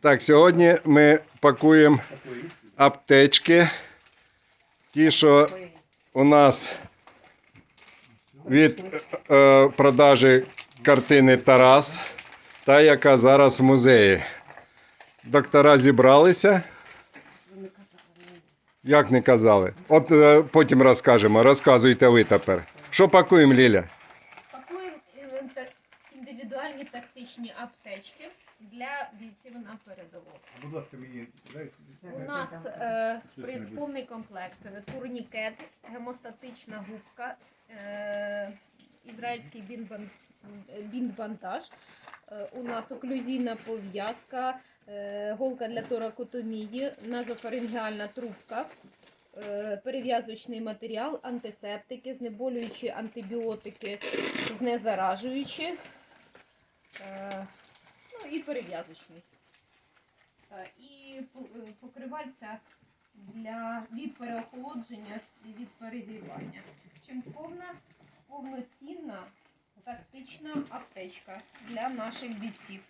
Так, сьогодні ми пакуємо аптечки. Ті, що у нас від е, продажі картини Тарас, та яка зараз в музеї. Доктора зібралися. Як не казали? От е, потім розкажемо. Розказуйте ви тепер. Що пакуємо, Ліля? Е, індивідуальні тактичні аптечки для бійців на передову. Будь ласка, мені дайте. У нас е, при- повний комплект: турнікет, гемостатична губка, е, ізраїльський бінбан- бінт-бандаж. Е, у нас оклюзійна пов'язка, е, голка для торакотомії, назофарингеальна трубка, е, перев'язочний матеріал, антисептики, знеболюючі антибіотики, знезаражуючі. Е, ну і перев'язочний. Е, І е, покривальця для від переохолодження і від перегрівання. Чим повна повноцінна тактична аптечка для наших бійців.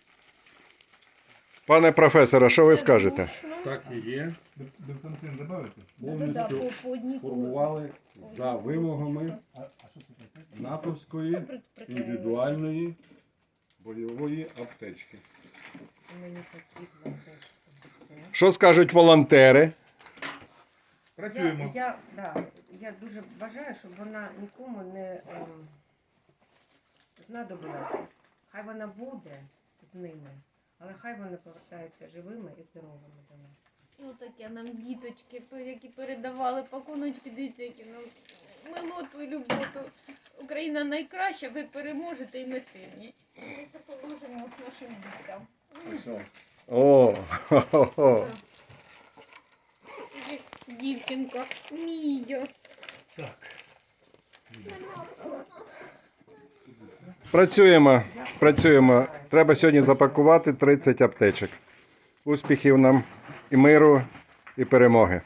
Пане професоре, що ви скажете? Так і є. Бензин добавити? Повністю формували за вимогами А, а що це таке? натовської індивідуальної бойової аптечки. Мені. Що скажуть волонтери? Працюємо. я, да, я дуже бажаю, щоб вона нікому не ем, знадобилася. Хай вона буде з ними, але хай вони повертаються живими і здоровими до нас. Ну таке нам діточки, які передавали пакуночки, дивіться, які нам милоту і люботу. Україна найкраща, ви переможете і ми сильні. Це положимо нашим дітям. О, хо-хо-хо. Дівчинка, Мія. Працюємо, працюємо. Треба сьогодні запакувати 30 аптечок. Успіхів нам і миру, і перемоги.